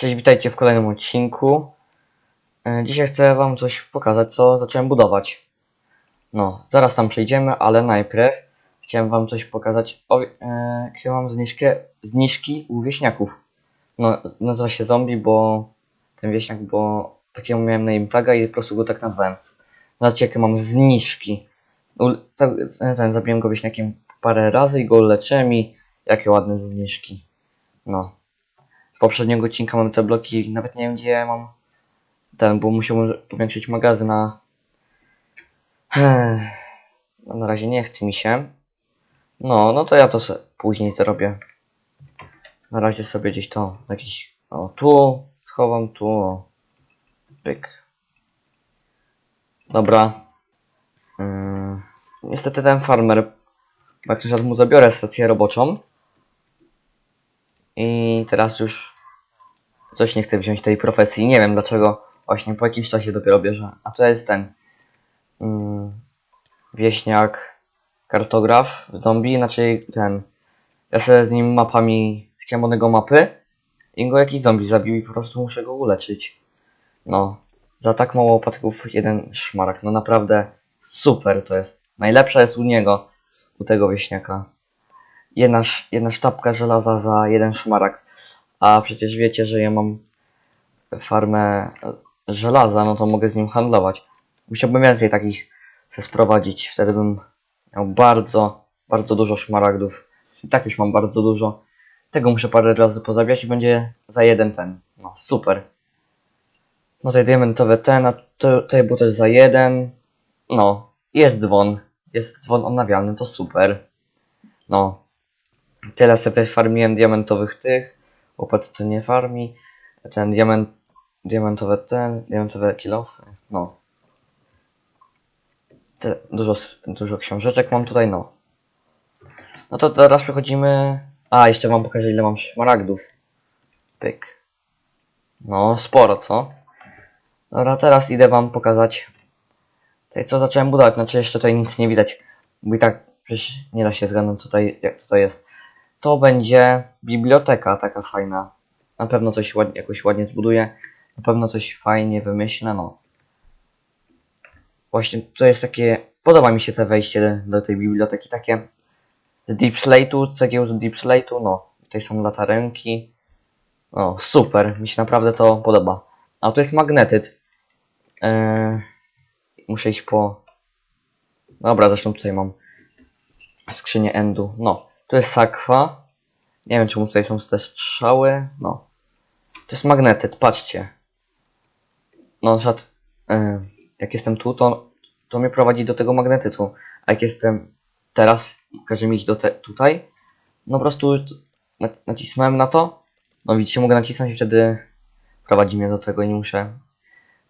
Cześć, witajcie w kolejnym odcinku. E, Dzisiaj chcę wam coś pokazać, co zacząłem budować. No, zaraz tam przejdziemy, ale najpierw chciałem wam coś pokazać. O, e, mam zniżkę, zniżki u wieśniaków. No, nazywa się zombie, bo ten wieśniak, bo takiego miałem na taga i po prostu go tak nazwałem. Zobaczcie, jakie mam zniżki. U, e, ten, zabiłem go wieśniakiem parę razy i go leczyłem i jakie ładne zniżki. No poprzedniego odcinka mam te bloki nawet nie wiem gdzie mam. Ten, bo musiałbym powiększyć magazyn na no, na razie nie chce mi się. No, no to ja to później zrobię. Na razie sobie gdzieś to jakiś o tu schowam tu o. pyk. Dobra. Ym, niestety ten farmer jak coś mu zabiorę stację roboczą. I teraz już coś nie chcę wziąć tej profesji. Nie wiem dlaczego. Właśnie po jakimś czasie dopiero bierze. A to jest ten mm, wieśniak, kartograf, zombie, znaczy ten. Ja sobie z nim mapami chciałem od niego mapy i go jakiś zombie zabił i po prostu muszę go uleczyć. No, za tak mało patyków jeden szmarak. No naprawdę super to jest. Najlepsza jest u niego, u tego wieśniaka jedna, jedna sztabka żelaza za jeden szmarak. A przecież wiecie, że ja mam farmę żelaza, no to mogę z nim handlować. Musiałbym więcej takich chcę sprowadzić, wtedy bym miał bardzo, bardzo dużo szmaragdów. I tak już mam bardzo dużo. Tego muszę parę razy pozabijać i będzie za jeden ten. No, super. No tutaj diamentowe ten, a tutaj było też za jeden. No, jest dzwon. Jest dzwon odnawialny, to super. No, Tyle sobie farmiłem diamentowych tych. Łopaty to nie farmi. Ten diament, diamentowe ten, diamentowe kilofy. No. Te, dużo, dużo książeczek mam tutaj, no. No to teraz przechodzimy. A, jeszcze wam pokażę ile mam szmaragdów. Pyk. No, sporo, co? Dobra, teraz idę wam pokazać. Tutaj co zacząłem budować, znaczy jeszcze tutaj nic nie widać. Bo i tak przecież nie da się zgadnąć co tutaj, jak to jest to będzie biblioteka taka fajna. Na pewno coś ładnie, jakoś ładnie zbuduję. Na pewno coś fajnie wymyślę, no. Właśnie to jest takie, podoba mi się te wejście do tej biblioteki, takie z Deep Slate'u, cegieł z Deep Slate'u, no. Tutaj są latarenki. No, super, mi się naprawdę to podoba. A tu jest magnetyt. Eee, muszę iść po... Dobra, zresztą tutaj mam skrzynię endu. No, to jest sakwa. Nie wiem, czemu tutaj są te strzały. No. To jest magnetyt, patrzcie. No, na przykład, e, jak jestem tu, to, to mnie prowadzi do tego magnetytu. A jak jestem teraz, każe mi iść do te, tutaj, no po prostu na, nacisnąłem na to. No widzicie, mogę nacisnąć i wtedy prowadzi mnie do tego i nie muszę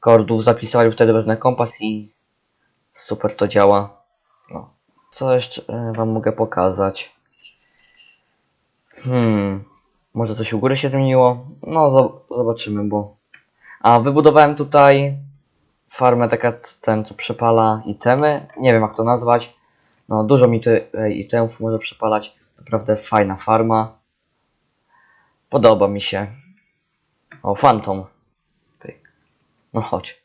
kordów zapisywać, wtedy wezmę kompas i super to działa. No. Co jeszcze e, wam mogę pokazać? Hmm. Może coś u góry się zmieniło? No, zo- zobaczymy, bo... A, wybudowałem tutaj farmę taka, ten, co przepala itemy. Nie wiem, jak to nazwać. No, dużo mi tutaj itemów może przepalać. Naprawdę fajna farma. Podoba mi się. O, Phantom. No, chodź.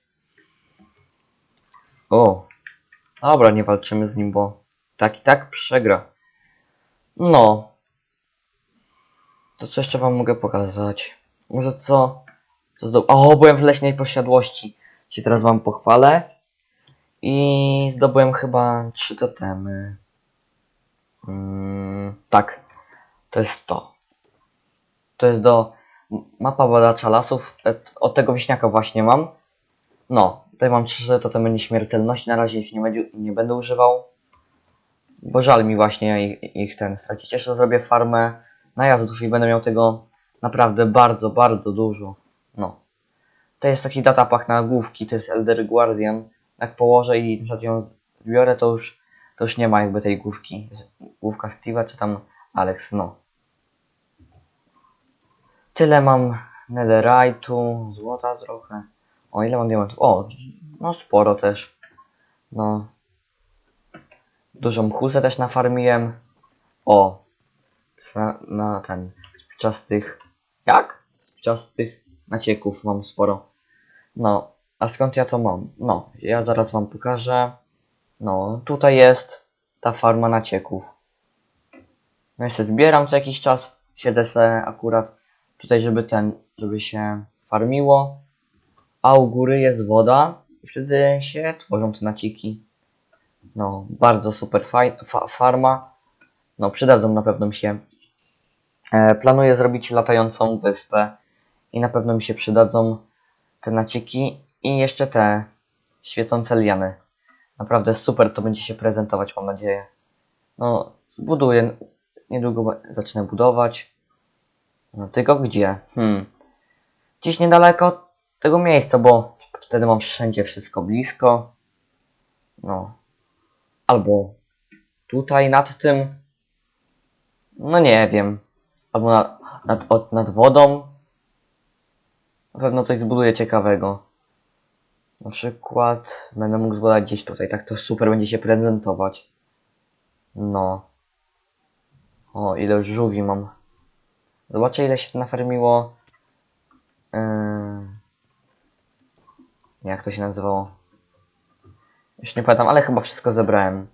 O. Dobra, nie walczymy z nim, bo tak i tak przegra. No. To co jeszcze wam mogę pokazać? Może co? co zdob- o, byłem w leśnej posiadłości. Się teraz wam pochwalę. I zdobyłem chyba trzy totemy. Mm, tak. To jest to. To jest do mapa badacza lasów. E, Od tego wieśniaka właśnie mam. No, tutaj mam trzy totemy nieśmiertelności. Na razie ich nie, będzie, nie będę używał. Bo żal mi właśnie ich, ich ten stracić. Jeszcze zrobię farmę najazdów i będę miał tego naprawdę bardzo, bardzo dużo. No. To jest taki datapak na główki, to jest Elder Guardian. Jak położę i na ją zbiorę, to już, to już nie ma jakby tej główki. Główka Steve'a czy tam Alex, no. Tyle mam netherite'u, złota trochę. O, ile mam diamentów? O, no sporo też. No. Dużą husę też nafarmiłem. O, na, na ten spczastych. Jak? Spczastych nacieków mam sporo. No, a skąd ja to mam? No, ja zaraz wam pokażę. No, tutaj jest ta farma nacieków. No sobie zbieram co jakiś czas, siedzę sobie akurat tutaj, żeby ten, żeby się farmiło. A u góry jest woda i wtedy się tworzą te naciki. No, bardzo super fa, farma. No, przydadzą na pewno mi się. E, planuję zrobić latającą wyspę i na pewno mi się przydadzą te naciki i jeszcze te świecące liany. Naprawdę super to będzie się prezentować, mam nadzieję. No, buduję, niedługo zacznę budować. No tylko gdzie? Hmm. Gdzieś niedaleko od tego miejsca, bo wtedy mam wszędzie wszystko blisko. No. Albo tutaj nad tym. No nie wiem. Albo nad, nad, od, nad wodą. Na pewno coś zbuduję ciekawego. Na przykład będę mógł zbudować gdzieś tutaj. Tak to super będzie się prezentować. No. O, ile żółwi mam. Zobaczę ile się to nafarmiło. Yy... Jak to się nazywało? Już nie pamiętam, ale chyba wszystko zebrałem.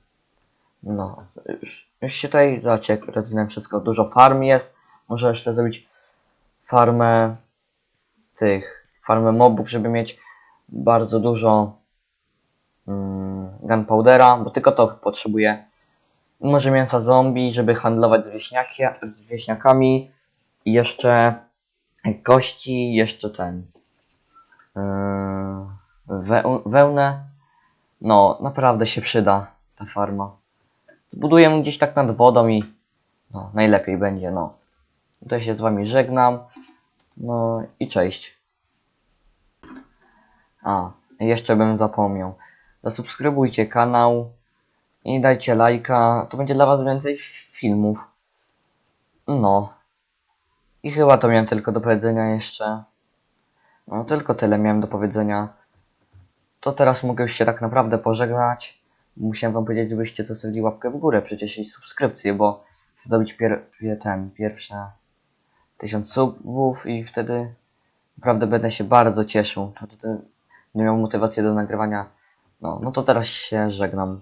No, już, już się tutaj, zobaczcie, jak rozwinąłem wszystko. Dużo farm jest. Może jeszcze zrobić farmę tych, farmę mobów, żeby mieć bardzo dużo mm, gunpowdera, bo tylko to potrzebuję. Może mięsa zombie, żeby handlować z, z wieśniakami. I jeszcze kości, jeszcze ten. Yy, we, wełnę. No, naprawdę się przyda ta farma. Zbuduję gdzieś tak nad wodą i no, najlepiej będzie, no. Tutaj się z wami żegnam. No i cześć. A, jeszcze bym zapomniał. Zasubskrybujcie kanał i dajcie lajka. To będzie dla was więcej filmów. No. I chyba to miałem tylko do powiedzenia jeszcze. No tylko tyle miałem do powiedzenia. To teraz mogę już się tak naprawdę pożegnać. Musiałem wam powiedzieć, żebyście zostawili łapkę w górę przecież i subskrypcję, bo chcę dobić pier pie- ten, pierwsze tysiąc subów i wtedy naprawdę będę się bardzo cieszył. Wtedy będę miał motywację do nagrywania. No, no to teraz się żegnam.